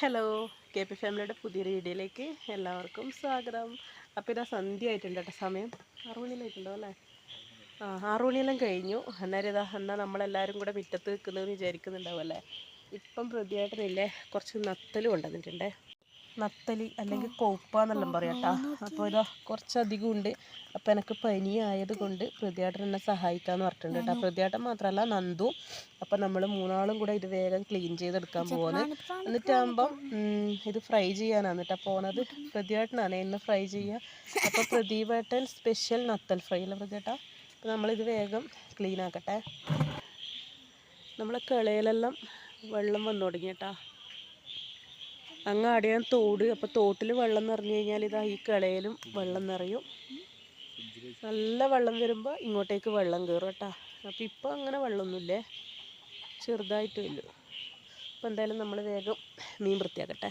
Hello K P ഫാമിലിയുടെ പുതിയൊരു വീഡിയോയിലേക്ക് എല്ലാവർക്കും സ്വാഗതം. അപ്പോൾ ഇതാ സന്ധ്യ ആയിട്ടുണ്ട് കേട്ടോ സമയം. ആറു മണിയിലായിട്ടുണ്ടോ അല്ലേ? ആ ആറു മണിയെല്ലാം കഴിഞ്ഞു. അന്നേരം ഇതാ എന്നാൽ നമ്മളെല്ലാവരും കൂടെ മുറ്റത്ത് നിൽക്കുന്നതെന്ന് വിചാരിക്കുന്നുണ്ടാവും അല്ലേ? ഇപ്പം പ്രതിയായിട്ടനില്ലേ കുറച്ച് നത്തൽ കൊണ്ടുവന്നിട്ടുണ്ടേ നത്തലി അല്ലെങ്കിൽ കൊഴുപ്പ എന്നെല്ലാം പറയാം കേട്ടോ. അപ്പോൾ ഇതാ കുറച്ചധികം ഉണ്ട്. അപ്പോൾ എനിക്ക് പനി ആയത് കൊണ്ട് പ്രതിയാട്ടൻ എന്നെ സഹായിക്കാമെന്ന് പറഞ്ഞിട്ടുണ്ട് കേട്ടോ. പ്രതിയാട്ടൻ മാത്രമല്ല നന്ദു. അപ്പോൾ നമ്മൾ മൂന്നാളും കൂടെ ഇത് വേഗം ക്ലീൻ ചെയ്തെടുക്കാൻ പോകുന്നത് എന്നിട്ടാകുമ്പം ഇത് ഫ്രൈ ചെയ്യാനാണ് കേട്ടോ പോണത്. പ്രതിയാട്ടനാണ് ഇന്ന് ഫ്രൈ ചെയ്യുക അപ്പോൾ പ്രദീപേട്ടൻ സ്പെഷ്യൽ നത്തൽ ഫ്രൈ അല്ലേ പ്രതിയേട്ടാ? അപ്പോൾ നമ്മളിത് വേഗം ക്ലീൻ ആക്കട്ടെ. നമ്മളെ കിളയിലെല്ലാം വെള്ളം വന്നു തുടങ്ങി കേട്ടോ. അങ്ങ് അടിയാൻ തോട്. അപ്പോൾ തോട്ടിൽ വെള്ളം നിറഞ്ഞു കഴിഞ്ഞാൽ ഇതാ ഈ കിളയിലും വെള്ളം നിറയും. നല്ല വെള്ളം വരുമ്പോൾ ഇങ്ങോട്ടേക്ക് വെള്ളം കയറും കേട്ടോ. അപ്പോൾ ഇപ്പോൾ അങ്ങനെ വെള്ളമൊന്നുമില്ലേ ചെറുതായിട്ടേ ഉള്ളൂ അപ്പോൾ എന്തായാലും നമ്മൾ വേഗം മീൻ വൃത്തിയാക്കട്ടെ.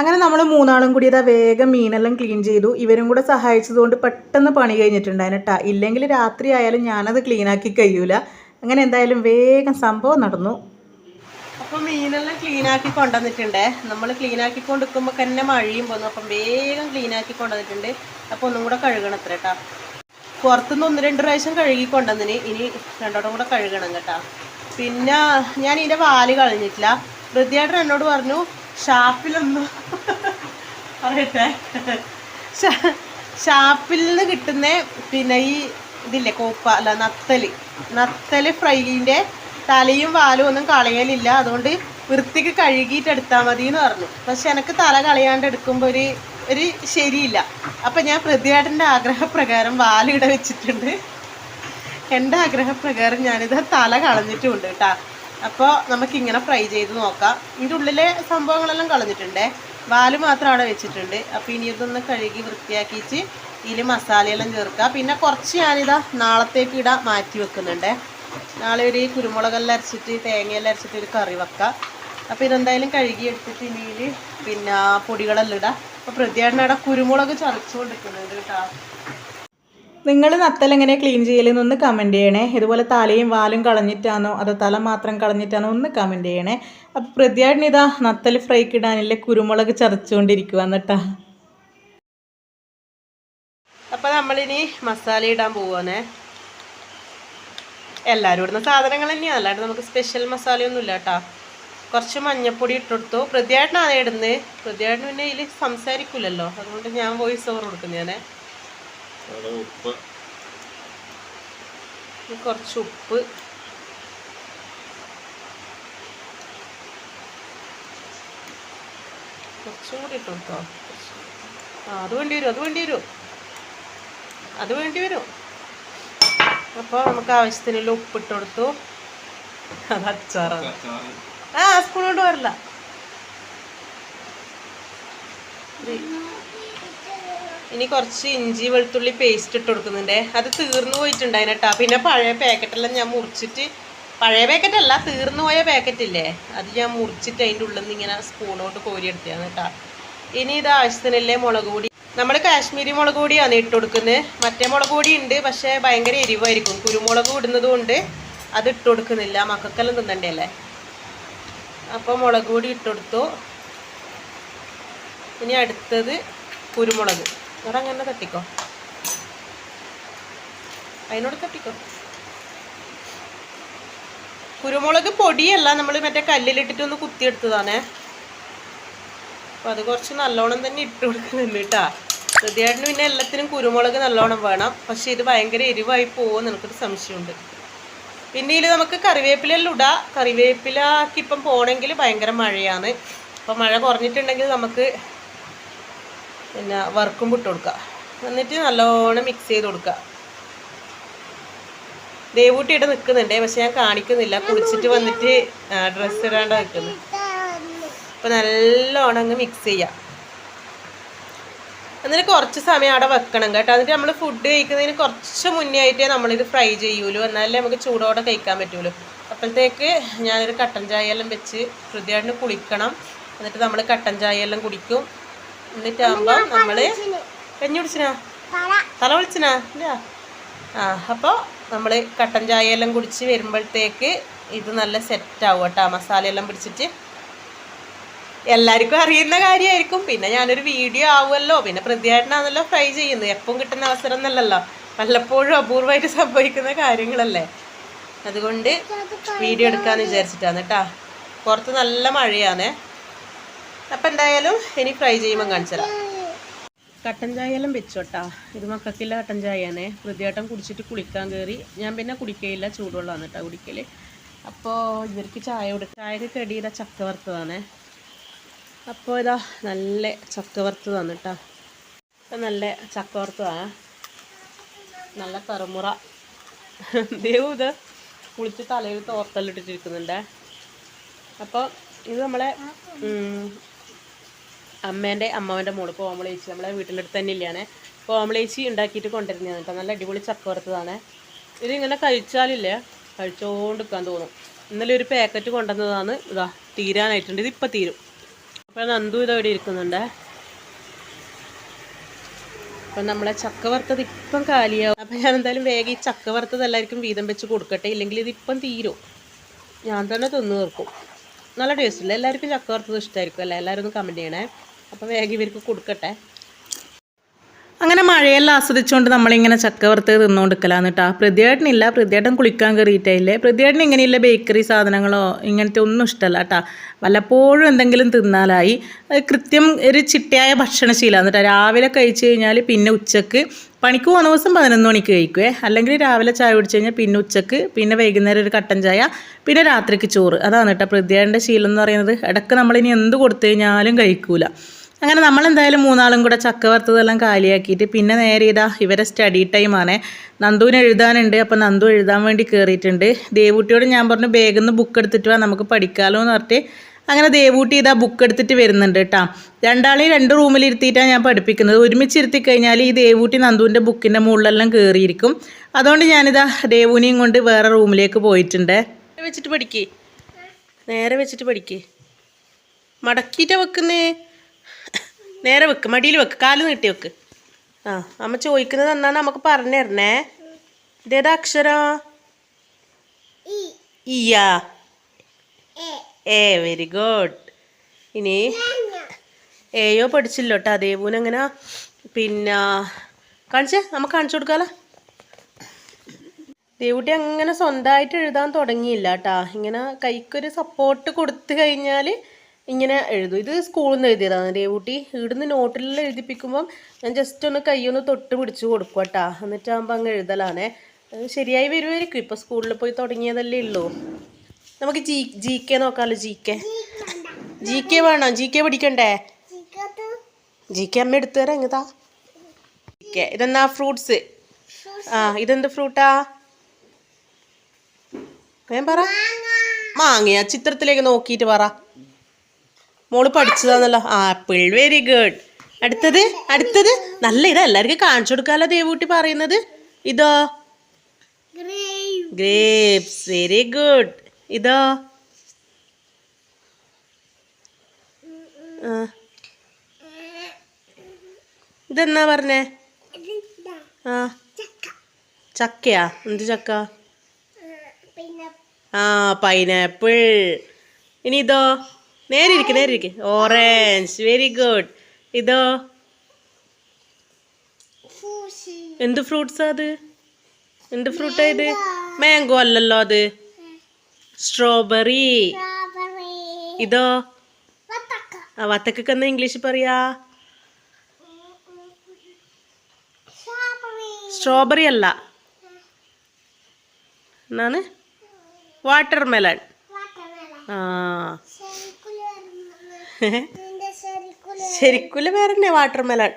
അങ്ങനെ നമ്മൾ മൂന്നാളും കൂടി ഇതാ വേഗം മീനെല്ലാം ക്ലീൻ ചെയ്തു. ഇവരും കൂടെ സഹായിച്ചതുകൊണ്ട് പെട്ടെന്ന് പണി കഴിഞ്ഞിട്ടുണ്ടായിരുന്നു കേട്ടോ. ഇല്ലെങ്കിൽ രാത്രി ആയാലും ഞാനത് ക്ലീനാക്കി കഴിയൂല. അങ്ങനെ എന്തായാലും വേഗം സംഭവം നടന്നു. അപ്പോൾ മീനെല്ലാം ക്ലീൻ ആക്കി കൊണ്ടുവന്നിട്ടുണ്ടേ. നമ്മൾ ക്ലീൻ ആക്കി കൊണ്ടിരിക്കുമ്പോൾ തന്നെ മഴയും പോന്നു അപ്പം വേഗം ക്ലീൻ ആക്കി കൊണ്ടുവന്നിട്ടുണ്ട്. അപ്പോൾ ഒന്നും കൂടെ കഴുകണം അത്ര കേട്ടോ. പുറത്തുനിന്ന് ഒന്ന് രണ്ട് പ്രാവശ്യം കഴുകി കൊണ്ടുവന്നിന്. ഇനി രണ്ടോടും കൂടെ കഴുകണം കേട്ടോ. പിന്നെ ഞാൻ ഇതിന്റെ വാൽ കളഞ്ഞിട്ടില്ല. വൃത്തിയായിട്ട് എന്നോട് പറഞ്ഞു ഷാപ്പിലൊന്നും പറയട്ടെ. ഷാപ്പിൽ നിന്ന് കിട്ടുന്ന പിന്നെ ഈ ഇതില്ലേ കോപ്പ അല്ല നത്തൽ. നത്തൽ ഫ്രൈന്റെ തലയും വാലും ഒന്നും കളയലില്ല. അതുകൊണ്ട് വൃത്തിക്ക് കഴുകിയിട്ട് എടുത്താൽ മതി എന്ന് പറഞ്ഞു. പക്ഷെ എനിക്ക് തല കളയാണ്ട് എടുക്കുമ്പോൾ ഒരു ഒരു ശരിയില്ല. അപ്പം ഞാൻ പ്രതിയാട്ടന്റെ ആഗ്രഹപ്രകാരം വാലിട വെച്ചിട്ടുണ്ട്. എന്റെ ആഗ്രഹപ്രകാരം ഞാനിത് തല കളഞ്ഞിട്ടുമുണ്ട് കേട്ടോ. അപ്പോൾ നമുക്കിങ്ങനെ ഫ്രൈ ചെയ്ത് നോക്കാം. ഇതിന്റെ ഉള്ളിലെ സംഭവങ്ങളെല്ലാം കളഞ്ഞിട്ടുണ്ടേ. വാൽ മാത്രം അവിടെ വെച്ചിട്ടുണ്ട്. അപ്പോൾ ഇനി ഇതൊന്ന് കഴുകി വൃത്തിയാക്കിയിട്ട് ഇതിൽ മസാലയെല്ലാം ചേർക്കുക പിന്നെ കുറച്ച് ഞാനിതാ നാളത്തേക്ക് ഇടാൻ മാറ്റി വെക്കുന്നുണ്ട്. നാളെ ഒരു കുരുമുളകെല്ലാം അരച്ചിട്ട് തേങ്ങയെല്ലാം അരച്ചിട്ട് ഒരു കറി വെക്കാം. അപ്പോൾ ഇതെന്തായാലും കഴുകി എടുത്തിട്ട് ഇനിയിൽ പിന്നെ പൊടികളെല്ലാം ഇടാം. അപ്പോൾ പ്രതിയാടിനവിടെ കുരുമുളക് ചതച്ചുകൊണ്ടിരിക്കുന്നുണ്ട് കേട്ടോ. നിങ്ങൾ നത്തൽ എങ്ങനെ ക്ലീൻ ചെയ്യലെന്നൊന്ന് കമന്റ് ചെയ്യണേ. ഇതുപോലെ തലയും വാലും കളഞ്ഞിട്ടാണോ അതോ തല മാത്രം കളഞ്ഞിട്ടാണോ ഒന്ന് കമന്റ് ചെയ്യണേ. അപ്പോൾ പ്രതിയായിട്ട് ഇതാ നത്തൽ ഫ്രൈക്ക് ഇടാനില്ലേ കുരുമുളക് ചതച്ചുകൊണ്ടിരിക്കുക എന്നിട്ടാ. അപ്പോൾ നമ്മളിനി മസാല ഇടാൻ പോവാണേ. എല്ലാവരും ഇടുന്ന സാധനങ്ങൾ തന്നെയാണ് അല്ലാണ്ട് നമുക്ക് സ്പെഷ്യൽ മസാലയൊന്നും ഇല്ല കേട്ടോ. കുറച്ച് മഞ്ഞപ്പൊടി ഇട്ടെടുത്തു പ്രതിയായിട്ടാണ് ഇടുന്നത് പ്രതിയായിട്ട് പിന്നെ ഇതിൽ സംസാരിക്കില്ലല്ലോ അതുകൊണ്ട് ഞാൻ വോയിസ് ഓവർ കൊടുക്കുന്നു ഞാൻ കുറച്ച് ഉപ്പ്. കുറച്ചും കൂടി ഇട്ട് ആ അത് വേണ്ടി വരും അത് വേണ്ടി വരും. അത് വേണ്ടി വരും. അപ്പോൾ നമുക്ക് ആവശ്യത്തിനുള്ള ഉപ്പിട്ട് കൊടുത്തു. അത് അച്ചാറാണ്. ആ സ്പൂൺ കൊണ്ട് വരില്ല. ഇനി കുറച്ച് ഇഞ്ചി വെളുത്തുള്ളി പേസ്റ്റ് ഇട്ട് കൊടുക്കുന്നുണ്ട്. അത് തീർന്നു പോയിട്ടുണ്ടായിന് കേട്ടോ പിന്നെ പഴയ പാക്കറ്റെല്ലാം ഞാൻ മുറിച്ചിട്ട് പഴയ പാക്കറ്റ് അല്ല തീർന്നു പോയ പാക്കറ്റ് ഇല്ലേ? അത് ഞാൻ മുറിച്ചിട്ട് അതിന്റെ ഉള്ളിൽ നിന്ന് ഇങ്ങനെ സ്പൂണോട്ട് കോരിയെടുത്തതാണ് കേട്ടോ. ഇനി ഇത് ആവശ്യത്തിനല്ലേ മുളക് പൊടി നമ്മൾ കാശ്മീരി മുളക് പൊടിയാണ് ഇട്ട് കൊടുക്കുന്നത്. മറ്റേ മുളക് പൊടി ഉണ്ട് പക്ഷേ ഭയങ്കര എരിവായിരിക്കും. കുരുമുളക് ഇടുന്നത് കൊണ്ട് അത് ഇട്ട് കൊടുക്കുന്നില്ല. മക്കൾക്കെല്ലാം തിന്നണ്ടേ അല്ലേ അപ്പോൾ മുളക് പൊടി ഇട്ട് കൊടുത്തു. ഇനി അടുത്തത് കുരുമുളക്. വേറെ അങ്ങനെ തട്ടിക്കോ. അതിനോട് തട്ടിക്കോ. കുരുമുളക് പൊടിയല്ല നമ്മൾ മറ്റേ കല്ലിലിട്ടിട്ട് ഒന്ന് കുത്തിയെടുത്തതാണേ. അപ്പോൾ അത് കുറച്ച് നല്ലോണം തന്നെ ഇട്ട് കൊടുക്കുന്നുണ്ട് കേട്ടോ. ഹൃദയാട്ടിന് പിന്നെ എല്ലാത്തിനും കുരുമുളക് നല്ലോണം വേണം. പക്ഷെ ഇത് ഭയങ്കര എരിവായി പോകുമെന്ന് എനിക്കൊരു സംശയമുണ്ട്. പിന്നെ ഇതിൽ നമുക്ക് കറിവേപ്പിലെല്ലാം ഇടാം. കറിവേപ്പിലക്ക് ഇപ്പം പോകണമെങ്കിൽ ഭയങ്കര മഴയാണ്. അപ്പം മഴ കുറഞ്ഞിട്ടുണ്ടെങ്കിൽ നമുക്ക് പിന്നെ വറുക്കും ഇട്ട് കൊടുക്കാം. എന്നിട്ട് നല്ലോണം മിക്സ് ചെയ്ത് കൊടുക്കുക ഇവിടെ നിൽക്കുന്നുണ്ട് പക്ഷെ ഞാൻ കാണിക്കുന്നില്ല. കുളിച്ചിട്ട് വന്നിട്ട് ഡ്രസ്സ് ഇടാണ്ട് നിൽക്കുന്നു അപ്പം നല്ലോണം അങ്ങ് മിക്സ് ചെയ്യാം. എന്നിട്ട് കുറച്ച് സമയം അവിടെ വെക്കണം കേട്ടോ. എന്നിട്ട് നമ്മൾ ഫുഡ് കഴിക്കുന്നതിന് കുറച്ച് മുന്നേ ആയിട്ടേ നമ്മളിത് ഫ്രൈ ചെയ്യൂലൂ. എന്നാലേ നമുക്ക് ചൂടോടെ കഴിക്കാൻ പറ്റുള്ളൂ. അപ്പോഴത്തേക്ക് ഞാനൊരു കട്ടൻ ചായ എല്ലാം വെച്ച് ഹൃദയമായിട്ട് കുളിക്കണം. എന്നിട്ട് നമ്മൾ കട്ടൻ ചായ എല്ലാം കുടിക്കും. എന്നിട്ടാകുമ്പോൾ നമ്മൾ കഞ്ഞി കുടിച്ചിനാ? തല. വിളിച്ചിനാ? ഇല്ല. ആ അപ്പോൾ നമ്മൾ കട്ടൻ ചായ എല്ലാം കുടിച്ച് വരുമ്പോഴത്തേക്ക് ഇത് നല്ല സെറ്റാവും കേട്ടോ. മസാല എല്ലാം പിടിച്ചിട്ട് എല്ലാവർക്കും അറിയുന്ന കാര്യമായിരിക്കും. പിന്നെ ഞാനൊരു വീഡിയോ ആവുമല്ലോ. പിന്നെ പ്രതിയായിട്ടാണല്ലോ ഫ്രൈ ചെയ്യുന്നത്. എപ്പം കിട്ടുന്ന അവസരം എന്നല്ലല്ലോ. വല്ലപ്പോഴും അപൂർവമായിട്ട് സംഭവിക്കുന്ന കാര്യങ്ങളല്ലേ. അതുകൊണ്ട് വീഡിയോ എടുക്കാന്ന് വിചാരിച്ചിട്ടാണ് കേട്ടാ. പുറത്ത് നല്ല മഴയാണ്. അപ്പം എന്തായാലും ഇനി ഫ്രൈ ചെയ്യുമ്പോൾ കാണിച്ചു തരാം കട്ടൻ ചായയെല്ലാം വെച്ചോട്ടാ. ഇത് മക്കൾക്കില്ല കട്ടൻ ചായയാണേ. പ്രതിയാട്ടം കുടിച്ചിട്ട് കുളിക്കാൻ കയറി ഞാൻ പിന്നെ കുടിക്കയില്ല. ചൂടുവെള്ളമാണ് കേട്ടോ കുടിക്കൽ അപ്പോൾ ഇവർക്ക് ചായ കൊടുക്കുക ചായക്ക് കടിയുടെ ചക്ക വറുത്തതാണേ അപ്പോൾ ഇതാ നല്ല ചക്ക വറുത്തതാണ് കേട്ടോ ഇപ്പം നല്ല ചക്ക വറുത്തതാണ് നല്ല കറുമുറ. ദേവു ഇത് കുളിച്ച് തലയിൽ തോർത്തലിട്ടിട്ടിരിക്കുന്നുണ്ട് അപ്പോൾ ഇത് നമ്മളെ അമ്മേന്റെ അമ്മാവന്റെ മോൾ കോമളേച്ചി നമ്മളെ വീട്ടിന്റെ തന്നെ ഇല്ലാണേ. കോമളേച്ചി ഉണ്ടാക്കിയിട്ട് കൊണ്ടുവരുന്നതാണ് കേട്ടോ. നല്ല അടിപൊളി ചക്ക വറുത്തതാണ്. ഇതിങ്ങനെ കഴിച്ചാലില്ലേ കഴിച്ചോണ്ടിരിക്കാൻ തോന്നും. ഇന്നലെ ഒരു പാക്കറ്റ് കൊണ്ടുവന്നതാണ്. ഇതാ തീരാനായിട്ടുണ്ട്. ഇതിപ്പോൾ തീരും. അപ്പോൾ നന്ദു ഇതാ ഇവിടെ ഇരിക്കുന്നുണ്ട്. അപ്പം നമ്മളെ ചക്ക വറുത്തത് ഇപ്പം കാലിയാവും. അപ്പം ഞാൻ എന്തായാലും വേഗം ഈ ചക്ക വറുത്തത് എല്ലാവർക്കും വീതം വെച്ച് കൊടുക്കട്ടെ. ഇല്ലെങ്കിൽ ഇതിപ്പം ഇപ്പം തീരും. ഞാൻ തന്നെ തിന്നു തീർക്കും. നല്ല ടേസ്റ്റ് ഇല്ല? എല്ലാവർക്കും ചക്ക വറുത്തത് ഇഷ്ടമായിരിക്കും അല്ലേ? എല്ലാവരും ഒന്ന് കമന്റ് ചെയ്യണേ. അപ്പോൾ വേഗം ഇവർക്ക് കൊടുക്കട്ടെ. അങ്ങനെ മഴയെല്ലാം ആസ്വദിച്ചുകൊണ്ട് നമ്മളിങ്ങനെ ചക്ക വറുത്ത് തിന്നുകൊടുക്കലാന്ന് കേട്ടോ പ്രതിയേട്ടനില്ല പ്രതിയേട്ടൻ കുളിക്കാൻ കയറിയിട്ടില്ലേ പ്രതിയേട്ടൻ ഇങ്ങനെയില്ല ബേക്കറി സാധനങ്ങളോ ഇങ്ങനത്തെ ഒന്നും ഇഷ്ടമല്ല കേട്ടോ വല്ലപ്പോഴും എന്തെങ്കിലും തിന്നാലായി. കൃത്യം ഒരു ചിട്ടയായ ഭക്ഷണശീലമാണ് കേട്ടോ രാവിലെ കഴിച്ചു കഴിഞ്ഞാൽ പിന്നെ ഉച്ചയ്ക്ക് പണിക്ക് പോകുന്ന ദിവസം പതിനൊന്ന് മണിക്ക് കഴിക്കുവേ. അല്ലെങ്കിൽ രാവിലെ ചായ കുടിച്ച് കഴിഞ്ഞാൽ പിന്നെ ഉച്ചയ്ക്ക് പിന്നെ വൈകുന്നേരം ഒരു കട്ടൻ ചായ പിന്നെ രാത്രിക്ക് ചോറ്. അതാണ് കേട്ടോ പ്രതിയേട്ടന്റെ ശീലം എന്ന് പറയുന്നത്. ഇടയ്ക്ക് നമ്മളിനി എന്ത് കൊടുത്തു കഴിഞ്ഞാലും കഴിക്കൂല. അങ്ങനെ നമ്മളെന്തായാലും മൂന്നാളും കൂടെ ചക്ക വറുത്തതെല്ലാം കാലിയാക്കിയിട്ട് പിന്നെ നേരെ ഇതാ ഇവരെ സ്റ്റഡി ടൈമാണ് നന്ദുവിന് എഴുതാനുണ്ട് അപ്പം നന്ദു എഴുതാൻ വേണ്ടി കയറിയിട്ടുണ്ട് ദേവൂട്ടിയോട് ഞാൻ പറഞ്ഞു ബാഗിൽ നിന്ന് ബുക്ക് എടുത്തിട്ട് വാ നമുക്ക് പഠിക്കാമല്ലോ എന്ന് പറഞ്ഞിട്ട് അങ്ങനെ ദേവൂട്ടി ഇതാ ബുക്ക് എടുത്തിട്ട് വരുന്നുണ്ട് കേട്ടോ രണ്ടാളെയും രണ്ട് റൂമിലിരുത്തിയിട്ടാണ് ഞാൻ പഠിപ്പിക്കുന്നത്. ഒരുമിച്ച് ഇരുത്തി കഴിഞ്ഞാൽ ഈ ദേവൂട്ടി നന്ദുവിന്റെ ബുക്കിന്റെ മുകളിലെല്ലാം കയറിയിരിക്കും അതുകൊണ്ട് ഞാനിതാ ദേവൂനെയും കൊണ്ട് വേറെ റൂമിലേക്ക് പോയിട്ടുണ്ട്. വെച്ചിട്ട് പഠിക്കേ. നേരെ വെച്ചിട്ട് പഠിക്കേ. മടക്കിയിട്ടാണ് വെക്കുന്നേ. നേരെ വെക്ക് മടിയിൽ വെക്ക് കാൽ നീട്ടി വെക്ക്. ആ അമ്മ ചോദിക്കുന്നത് എന്നാണ് നമുക്ക് പറഞ്ഞു തരണേ. ഇതേതാ അക്ഷരം? ഇയാ. ഏ വെരി ഗുഡ്. ഇനി ഏയോ പഠിച്ചില്ലോ കേട്ടോ ദേവൂനെങ്ങനെ പിന്നെ കാണിച്ചേ നമുക്ക് കാണിച്ചു കൊടുക്കാലോ. ദേവുട്ടി അങ്ങനെ സ്വന്തമായിട്ട് എഴുതാൻ തുടങ്ങിയില്ല കേട്ടാ ഇങ്ങനെ കൈക്കൊരു സപ്പോർട്ട് കൊടുത്തു കഴിഞ്ഞാൽ ഇങ്ങനെ എഴുതും. ഇത് സ്കൂളിൽ നിന്ന് എഴുതിയതാണ് രേവൂട്ടി. ഇവിടുന്ന് നോട്ടിലെല്ലാം എഴുതിപ്പിക്കുമ്പം ഞാൻ ജസ്റ്റ് ഒന്ന് കൈയൊന്ന് തൊട്ട് പിടിച്ച് കൊടുക്കും കേട്ടാ. എന്നിട്ടാകുമ്പോൾ അങ്ങ് എഴുതലാണേ. ശരിയായി വരുമായിരിക്കും ഇപ്പോൾ സ്കൂളിൽ പോയി തുടങ്ങിയതല്ലേ ഉള്ളൂ. നമുക്ക് ജി ജി കെ നോക്കാമല്ലോ ജി കെ ജി കെ വേണോ? ജി കെ പിടിക്കണ്ടേ ജി കെ അമ്മ എടുത്തു തരാം ഇങ്ങതാ ജി കെ ഇതെന്നാ ഫ്രൂട്ട്സ് ആ ഇതെന്ത് ഫ്രൂട്ടാ ഞാൻ പറ. മാങ്ങയാ? ചിത്രത്തിലേക്ക് നോക്കിയിട്ട് പറ. മോൾ പഠിച്ചതാന്നല്ലോ. ആപ്പിൾ വെരി ഗുഡ് അടുത്തത് അടുത്തത്. നല്ല ഇതാ എല്ലാവർക്കും കാണിച്ചു കൊടുക്കാലോ ദേവൂട്ടി പറയുന്നത്. ഇതോ? ഗ്രേപ്സ് വെരി ഗുഡ് ഇതോ? ആ. ഇതെന്നാ പറഞ്ഞേ? ആ. ചക്കയാ. എന്ത് ചക്ക? ആ പൈനാപ്പിൾ ഇനി ഇതോ? നേരെ ഇരിക്ക് നേരെ ഇരിക്ക് ഓറഞ്ച് വെരി ഗുഡ് ഇതോ എന്ത് ഫ്രൂട്ട്സാ അത്? എന്ത് ഫ്രൂട്ടാ ഇത്? മാംഗോ അല്ലല്ലോ അത്. സ്ട്രോബെറി ഇതോ? ആ വത്തക്കൊക്കെ എന്താ ഇംഗ്ലീഷിൽ പറയാ? സ്ട്രോബെറി അല്ല. എന്നാണ് വാട്ടർമെലൺ ആ. ശരിക്കുള്ള പേര് വാട്ടർമെലൺ വാട്ടർ മെലൺ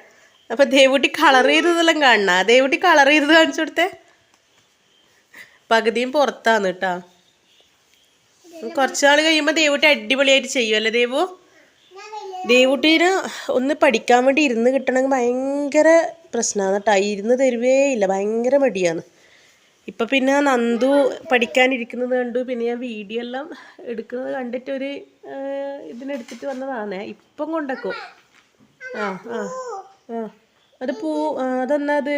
അപ്പൊ ദേവുട്ടി കളർ ചെയ്തതെല്ലാം കാണണ. ദേവുട്ടി കളർ ചെയ്തത് കാണിച്ചു കൊടുത്തേ. പകുതിയും പുറത്താന്ന് കേട്ടാ കുറച്ചു നാൾ കഴിയുമ്പോൾ ദേവുട്ടി അടിപൊളിയായിട്ട് ചെയ്യുമല്ലേ ദേവു? ദേവുട്ടീന് ഒന്ന് പഠിക്കാൻ വേണ്ടി ഇരുന്ന് കിട്ടണമെങ്കിൽ ഭയങ്കര പ്രശ്നമാണ് കേട്ടോ ഇരുന്ന് തരുവേ ഇല്ല. ഭയങ്കര മടിയാണ്. ഇപ്പൊ പിന്നെ നന്ദു പഠിക്കാനിരിക്കുന്നത് കണ്ടു. പിന്നെ ഞാൻ വീഡിയോ എല്ലാം എടുക്കുന്നത് കണ്ടിട്ട് ഒരു ഇതിനെടുത്തിട്ട് വന്നതാണേ. ഇപ്പം കൊണ്ടേക്കോ? ആ ആ ആ. അത് പൂ അതെന്നാ അത്?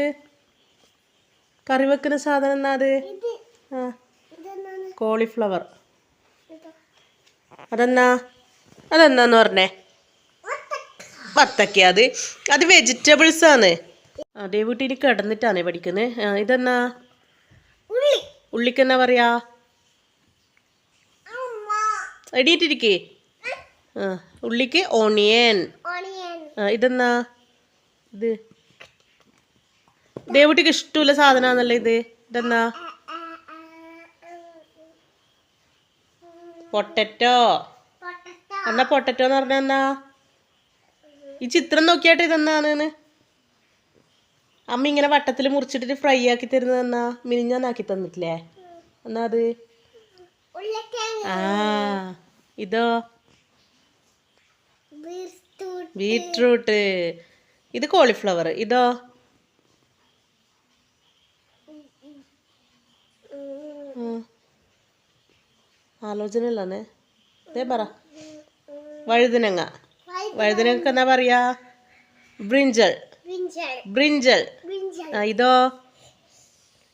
കറി വെക്കുന്ന സാധനം എന്നാ അത്? ആ. കോളിഫ്ലവർ. അതെന്നാ? അതെന്നാന്ന് പറഞ്ഞേ? വത്തക്ക. അത്. അത് വെജിറ്റബിൾസ് ആണ്. അതേ വീട്ടിൽ കിടന്നിട്ടാണ് പഠിക്കുന്നത് ഇതെന്നാ? ഉള്ളിക്ക് എന്നാ പറയാ എടീറ്റിരിക്കേ ആ ഉള്ളിക്ക് ഓണിയൻ. ആ ഇതെന്നാ? ഇത്. ദേവുട്ടിക്ക് ഇഷ്ടമുള്ള സാധനമാണല്ലോ ഇത്? ഇതെന്നാ? പൊട്ടറ്റോ എന്നാ പൊട്ടറ്റോ. എന്ന് പറഞ്ഞ എന്നാ? ഈ ചിത്രം നോക്കിയാട്ടെ ഇതെന്നാണ് അമ്മ ഇങ്ങനെ വട്ടത്തിൽ മുറിച്ചിട്ട് ഫ്രൈ ആക്കി തരുന്നത് എന്നാ? മിനിഞ്ഞാന്നാക്കി തന്നിട്ടില്ലേ? എന്നാ അത്? ആ ഇതോ? ബീട്രൂട്ട് ഇത് കോളിഫ്ലവർ. ഇതോ. ആലോചന ഇല്ലാന്നേ ഇതേ പറ. വഴുതനങ്ങ. വഴുതിനങ്ങക്ക് എന്നാ പറയാ? ബ്രിഞ്ചൽ ബ്രിഞ്ചൽ ഇതോ.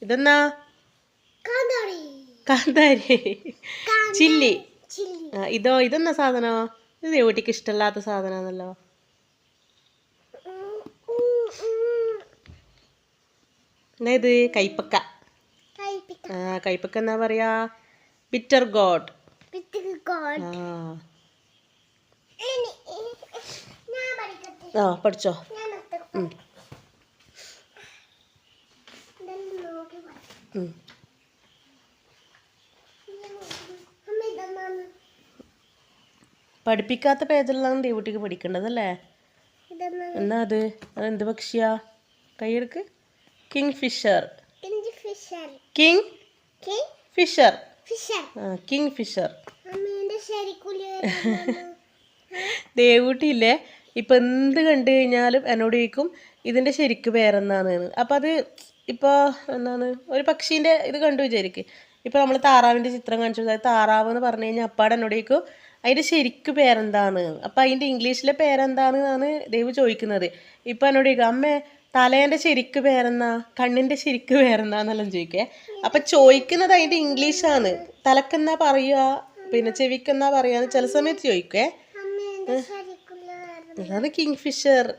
ഇതെന്നാ? കാന്താരി. ചില്ലി. ഇതോ ഇതെന്നാ സാധനോ? ഇത് കുട്ടിക്ക് ഇഷ്ടമല്ലാത്ത സാധനമാണല്ലോ എന്നാ ഇത്? കൈപ്പക്ക. ആ കൈപ്പക്ക എന്നാ പറയാ? ബിറ്റർ ഗോഡ് ആ. ആ പഠിച്ചോ. പഠിപ്പിക്കാത്ത പേജിലാണ് ദേവുട്ടിക്ക് പഠിക്കേണ്ടതല്ലേ? എന്നാ അത്? അതെന്ത് പക്ഷിയാ? കൈയെടുക്ക്. Kingfisher kingfisher. Kingfisher ദേവൂട്ടിയില്ലേ? ഇപ്പം എന്ത് കണ്ടു കഴിഞ്ഞാലും എന്നോട് ചോദിക്കും ഇതിന്റെ ശരിക്ക് പേരെന്താന്ന് അപ്പം അത് ഇപ്പോൾ എന്താണ് ഒരു പക്ഷീന്റെ ഇത് കണ്ടു വിചാരിക്ക്. ഇപ്പോൾ നമ്മൾ താറാവിന്റെ ചിത്രം കാണിച്ചു. അതായത് താറാവ് എന്ന് പറഞ്ഞു കഴിഞ്ഞാൽ അപ്പാട് എന്നോട് ചോദിക്കും അതിന്റെ ശരിക്ക് പേരെന്താണ്? അപ്പം അതിന്റെ ഇംഗ്ലീഷിലെ പേരെന്താണ് എന്നാണ് ദേവ് ചോദിക്കുന്നത്. ഇപ്പം എന്നോട് ചോദിക്കും അമ്മേ തലേന്റെ ശരിക്ക് പേരെന്നാ കണ്ണിന്റെ ശരിക്ക് പേരെന്താന്നെല്ലാം ചോദിക്കേ. അപ്പം ചോദിക്കുന്നത് അതിന്റെ ഇംഗ്ലീഷാണ്. തലക്കെന്നാ പറയുക പിന്നെ ചെവിക്കെന്നാ പറയുക ചില സമയത്ത് ചോദിക്കേ. അതാണ് കിങ് ഫിഷർ.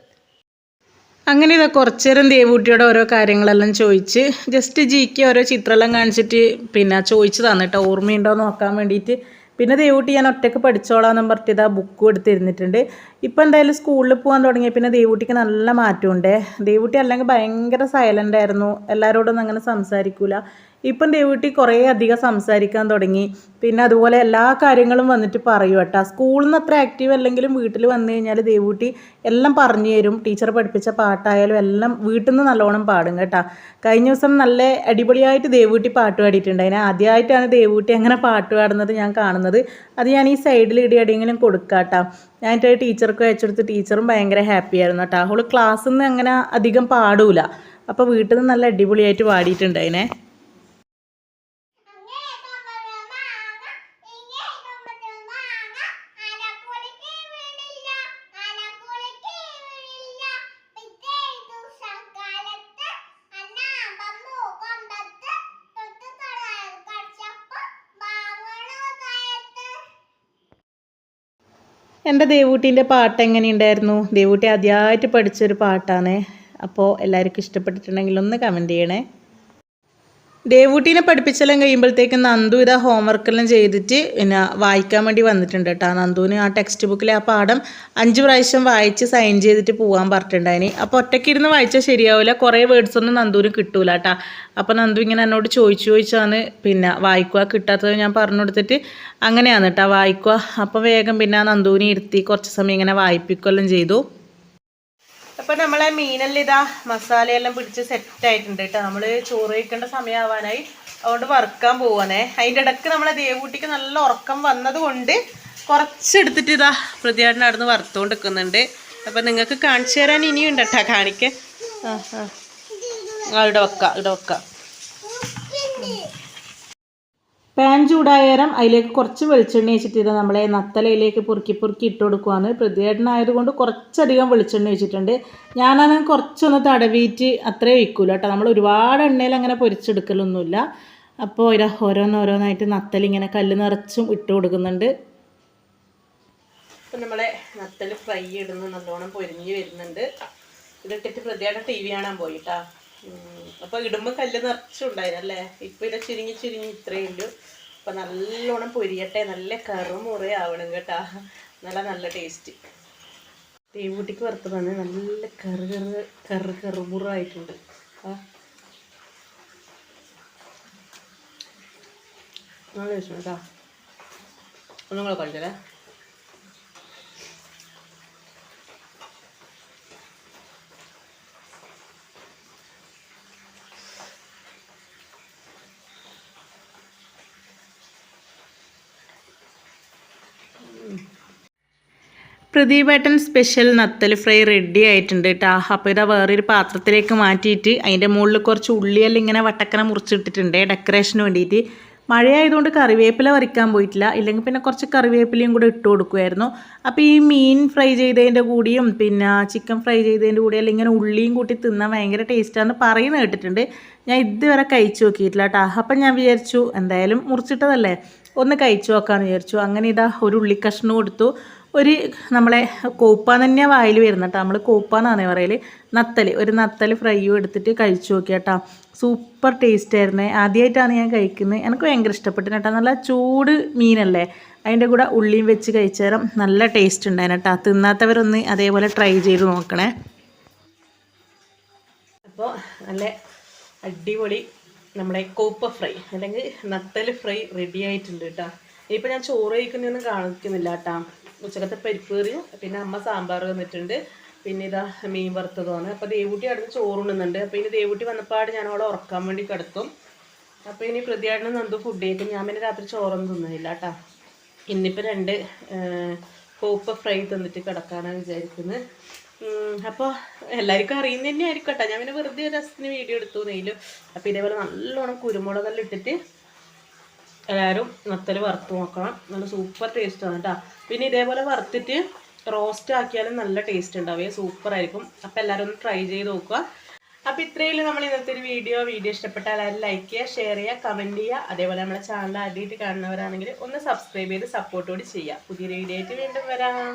അങ്ങനെ ഇതാ കുറച്ചു നേരം ദേവൂട്ടിയോട് ഓരോ കാര്യങ്ങളെല്ലാം ചോദിച്ച് ജസ്റ്റ് ജി ജിക്ക് ഓരോ ചിത്രമെല്ലാം കാണിച്ചിട്ട് പിന്നെ ചോദിച്ചതാണ് കേട്ടോ. ഓർമ്മയുണ്ടോ നോക്കാൻ വേണ്ടിയിട്ട്. പിന്നെ ദേവൂട്ടി ഞാൻ ഒറ്റയ്ക്ക് പഠിച്ചോളാന്നും പറഞ്ഞിട്ട് ഇതാ ബുക്കും എടുത്തിരുന്നിട്ടുണ്ട്. ഇപ്പം എന്തായാലും സ്കൂളിൽ പോകാൻ തുടങ്ങിയ പിന്നെ ദേവൂട്ടിക്ക് നല്ല മാറ്റമുണ്ട്. ദേവൂട്ടി അല്ലെങ്കിൽ ഭയങ്കര സൈലന്റ് ആയിരുന്നു. എല്ലാവരോടൊന്നും അങ്ങനെ സംസാരിക്കൂല. ഇപ്പം ദേവൂട്ടി കുറേ അധികം സംസാരിക്കാൻ തുടങ്ങി. പിന്നെ അതുപോലെ എല്ലാ കാര്യങ്ങളും വന്നിട്ട് പറയും കേട്ടോ. സ്കൂളിൽ നിന്ന് അത്ര ആക്റ്റീവ് അല്ലെങ്കിലും വീട്ടിൽ വന്നു കഴിഞ്ഞാൽ ദേവൂട്ടി എല്ലാം പറഞ്ഞു തരും. ടീച്ചർ പഠിപ്പിച്ച പാട്ടായാലും എല്ലാം വീട്ടിൽ നിന്ന് നല്ലോണം പാടും കേട്ടോ. കഴിഞ്ഞ ദിവസം നല്ല അടിപൊളിയായിട്ട് ദേവൂട്ടി പാട്ട് പാടിയിട്ടുണ്ട്. അതിന് ആദ്യമായിട്ടാണ് ദേവൂട്ടി അങ്ങനെ പാട്ട് പാടുന്നത് ഞാൻ കാണുന്നത്. അത് ഞാൻ ഈ സൈഡിൽ ഇടി എവിടെയെങ്കിലും കൊടുക്കാട്ടോ ഞാൻ എന്റെ ടീച്ചർക്ക് അയച്ചെടുത്ത് ടീച്ചറും ഭയങ്കര ഹാപ്പി ആയിരുന്നു കേട്ടോ. അവൾ ക്ലാസ്സിൽ നിന്ന് അങ്ങനെ അധികം പാടൂല. അപ്പോൾ വീട്ടിൽ നിന്ന് നല്ല അടിപൊളിയായിട്ട് പാടിയിട്ടുണ്ട് അതിനെ. എന്റെ ദേവൂട്ടീന്റെ പാട്ട് എങ്ങനെയുണ്ടായിരുന്നു? ദേവൂട്ടി ആദ്യമായിട്ട് പഠിച്ചൊരു പാട്ടാണ്. അപ്പോൾ എല്ലാവർക്കും ഇഷ്ടപ്പെട്ടിട്ടുണ്ടെങ്കിൽ ഒന്ന് കമന്റ് ചെയ്യണേ. ദേവൂട്ടീനെ പഠിപ്പിച്ചെല്ലാം കഴിയുമ്പോഴത്തേക്കും നന്ദു ഇതാ ഹോംവർക്കെല്ലാം ചെയ്തിട്ട് പിന്നെ വായിക്കാൻ വേണ്ടി വന്നിട്ടുണ്ട് കേട്ടോ നന്ദുവിന് ആ ടെക്സ്റ്റ് ബുക്കിലെ ആ പാഠം അഞ്ച് പ്രാവശ്യം വായിച്ച് സൈൻ ചെയ്തിട്ട് പോകാൻ പറഞ്ഞിട്ടുണ്ടായിന്. അപ്പോൾ ഒറ്റയ്ക്ക് ഇരുന്ന് വായിച്ചാൽ ശരിയാവില്ല കുറേ വേർഡ്സ് ഒന്നും നന്ദുവിന് കിട്ടൂല കേട്ടോ അപ്പോൾ നന്ദു ഇങ്ങനെ എന്നോട് ചോദിച്ചു ചോദിച്ചാണ് പിന്നെ വായിക്കുക കിട്ടാത്തത് ഞാൻ പറഞ്ഞു കൊടുത്തിട്ട് അങ്ങനെയാണ് കേട്ടോ വായിക്കുക അപ്പോൾ വേഗം പിന്നെ നന്ദുവിനെ ഇരുത്തി കുറച്ച് സമയം ഇങ്ങനെ വായിപ്പിക്കുകയെല്ലാം ചെയ്തു. അപ്പൊ നമ്മളെ മീനെല്ലാം ഇതാ മസാലയെല്ലാം പിടിച്ച് സെറ്റ് ആയിട്ടുണ്ട് കേട്ടോ നമ്മൾ ചോറ് കഴിക്കേണ്ട സമയമാവാനായി അതുകൊണ്ട് വറുക്കാൻ പോവാനേ അതിന്റെ ഇടയ്ക്ക് നമ്മളെ ദേവൂട്ടിക്ക് നല്ല ഉറക്കം വന്നതുകൊണ്ട് കുറച്ചെടുത്തിട്ട് ഇതാ പ്രതിയാടിന് അവിടുന്ന് വറുത്തുകൊണ്ട് നിൽക്കുന്നുണ്ട് അപ്പം നിങ്ങൾക്ക് കാണിച്ചു തരാൻ ഇനിയും ഉണ്ട് കേട്ടോ കാണിക്കേ ആ. ആ ഇവിടെ വെക്കാം ഇവിടെ വെക്കാം. പാൻ ചൂടായാലും അതിലേക്ക് കുറച്ച് വെളിച്ചെണ്ണ വെച്ചിട്ട് നമ്മളെ നത്തലയിലേക്ക് പൊറുക്കി പൊറുക്കി ഇട്ട് കൊടുക്കുവാണ്. പ്രതിയേട്ടനായതുകൊണ്ട് കുറച്ചധികം വെളിച്ചെണ്ണ വെച്ചിട്ടുണ്ട് ഞാനാണെങ്കിൽ കുറച്ചൊന്ന് തടവിയിട്ട് അത്രേ ഒഴിക്കൂല കേട്ടോ. നമ്മൾ ഒരുപാട് എണ്ണയിൽ അങ്ങനെ പൊരിച്ചെടുക്കലൊന്നുമില്ല. അപ്പോൾ ഇതാ ഓരോന്നോരോന്നായിട്ട് നത്തലിങ്ങനെ കല്ല് നിറച്ചും ഇട്ട് കൊടുക്കുന്നുണ്ട്. ഇപ്പം നമ്മളെ നത്തൽ ഫ്രൈ ഇടുന്ന നല്ലോണം പൊരിഞ്ഞ് വരുന്നുണ്ട്. ഇതിട്ടിട്ട് പ്രതിയായിട്ട് ടി വി കാണാൻ പോയിട്ടാ അപ്പോൾ ഇടുമ്പോൾ കല്ല് നിറച്ചുണ്ടായിരുന്നല്ലേ ഇപ്പൊ ഇത് ചുരുങ്ങി ചുരുങ്ങി ഇത്രയേ ഉള്ളൂ. അപ്പൊ നല്ലോണം പൊരിയട്ടെ നല്ല കറുമുറ ആവണം കേട്ടാ. നല്ല നല്ല ടേസ്റ്റ് തീവൂട്ടിക്ക് വറുത്തതാണ്. നല്ല കറു കറു കറു കറുമുറായിട്ടുണ്ട്. ആ. നല്ല വിഷമ കേട്ടോ. ഒന്നും കൂടെ കഴിച്ചല്ലേ പ്രദീപേട്ടൻ സ്പെഷ്യൽ നത്തൽ ഫ്രൈ റെഡി ആയിട്ടുണ്ട് കേട്ടോ അപ്പോൾ ഇതാ വേറൊരു പാത്രത്തിലേക്ക് മാറ്റിയിട്ട് അതിന്റെ മുകളിൽ കുറച്ച് ഉള്ളിയെല്ലാം ഇങ്ങനെ വട്ടക്കന മുറിച്ചിട്ടിട്ടുണ്ട്. ഡെക്കറേഷന് വേണ്ടിയിട്ട്. മഴയായതുകൊണ്ട് കറിവേപ്പില വറിക്കാൻ പോയിട്ടില്ല. ഇല്ലെങ്കിൽ പിന്നെ കുറച്ച് കറിവേപ്പിലയും കൂടെ ഇട്ട് കൊടുക്കുമായിരുന്നു അപ്പോൾ ഈ മീൻ ഫ്രൈ ചെയ്തതിന്റെ കൂടിയും പിന്നെ ചിക്കൻ ഫ്രൈ ചെയ്തതിന്റെ കൂടി അല്ലെങ്കിൽ ഇങ്ങനെ ഉള്ളിയും കൂട്ടി തിന്നാൻ ഭയങ്കര ടേസ്റ്റാന്ന് പറയുന്നത് കേട്ടിട്ടുണ്ട്. ഞാൻ ഇതുവരെ കഴിച്ചു നോക്കിയിട്ടില്ല കേട്ടോ അപ്പം ഞാൻ വിചാരിച്ചു എന്തായാലും മുറിച്ചിട്ടതല്ലേ? ഒന്ന് കഴിച്ചു നോക്കാമെന്ന് വിചാരിച്ചു. അങ്ങനെ ഇതാ ഒരു ഉള്ളിക്കഷ്ണം കൊടുത്തു ഒരു നമ്മളെ കോപ്പ തന്നെ വായിൽ വരുന്ന കേട്ടോ നമ്മൾ കോപ്പ എന്നാണ് പറയൽ നത്തൽ ഒരു നത്തൽ ഫ്രൈയും എടുത്തിട്ട് കഴിച്ചു നോക്കി കേട്ടോ സൂപ്പർ ടേസ്റ്റ് ആയിരുന്നേ ആദ്യമായിട്ടാണ് ഞാൻ കഴിക്കുന്നത്. എനിക്ക് ഭയങ്കര ഇഷ്ടപ്പെട്ടു കേട്ടോ നല്ല ചൂട് മീനല്ലേ. അതിന്റെ കൂടെ ഉള്ളിയും വെച്ച് കഴിച്ചേരം നല്ല ടേസ്റ്റ് ഉണ്ടായിരുന്നു കേട്ടോ തിന്നാത്തവരൊന്ന് അതേപോലെ ട്രൈ ചെയ്ത് നോക്കണേ. അപ്പോൾ നല്ല അടിപൊളി നമ്മുടെ കോപ്പ ഫ്രൈ അല്ലെങ്കിൽ നത്തൽ ഫ്രൈ റെഡി ആയിട്ടുണ്ട് കേട്ടോ ഇപ്പം ഞാൻ ചോറ് കഴിക്കുന്നൊന്നും കാണിക്കുന്നില്ല കേട്ടോ ഉച്ചക്കത്തെ പരിപ്പ് കറിയും പിന്നെ അമ്മ സാമ്പാർ വന്നിട്ടുണ്ട് പിന്നെ ഇതാ മീൻ വറുത്തതുമാണ് അപ്പോൾ ദേവൂട്ടി അടുത്ത് ചോറുണ്ണുന്നുണ്ട്. അപ്പോൾ ഇനി ദേവൂട്ടി വന്നപ്പാട് ഞാൻ അവളെ ഉറക്കാൻ വേണ്ടി കിടക്കും. അപ്പോൾ ഇനി പ്രതിയാടിന് നന്ദു ഫുഡ് കഴിക്കും. ഞാൻ പിന്നെ രാത്രി ചോറൊന്നും തിന്നുന്നില്ല കേട്ടോ ഇന്നിപ്പോൾ രണ്ട് കോപ്പ ഫ്രൈ തന്നിട്ട് കിടക്കാനാണ് വിചാരിക്കുന്നത് അപ്പോൾ എല്ലാവർക്കും അറിയുന്ന തന്നെ ആയിരിക്കും കേട്ടോ ഞാൻ പിന്നെ വെറുതെ ഒരു രസത്തിന് വീഡിയോ എടുത്തു നെയ്യിലും. അപ്പോൾ ഇതേപോലെ നല്ലോണം കുരുമുളകെല്ലാം ഇട്ടിട്ട് എല്ലാവരും നത്തൽ വറുത്ത് നോക്കണം. നല്ല സൂപ്പർ ടേസ്റ്റാണ് കേട്ടോ പിന്നെ ഇതേപോലെ വറുത്തിട്ട് റോസ്റ്റ് ആക്കിയാലും നല്ല ടേസ്റ്റ് ഉണ്ടാവുക സൂപ്പർ ആയിരിക്കും. അപ്പോൾ എല്ലാവരും ഒന്ന് ട്രൈ ചെയ്ത് നോക്കുക. അപ്പോൾ ഇത്രയും നമ്മൾ ഇന്നത്തെ ഒരു വീഡിയോ വീഡിയോ ഇഷ്ടപ്പെട്ടാൽ എല്ലാവരും ലൈക്ക് ചെയ്യുക ഷെയർ ചെയ്യുക കമന്റ് ചെയ്യുക. അതേപോലെ നമ്മുടെ ചാനൽ ആദ്യമായിട്ട് കാണുന്നവരാണെങ്കിൽ ഒന്ന് സബ്സ്ക്രൈബ് ചെയ്ത് സപ്പോർട്ട് കൂടി ചെയ്യുക. പുതിയൊരു വീഡിയോ ആയിട്ട് വീണ്ടും വരാം.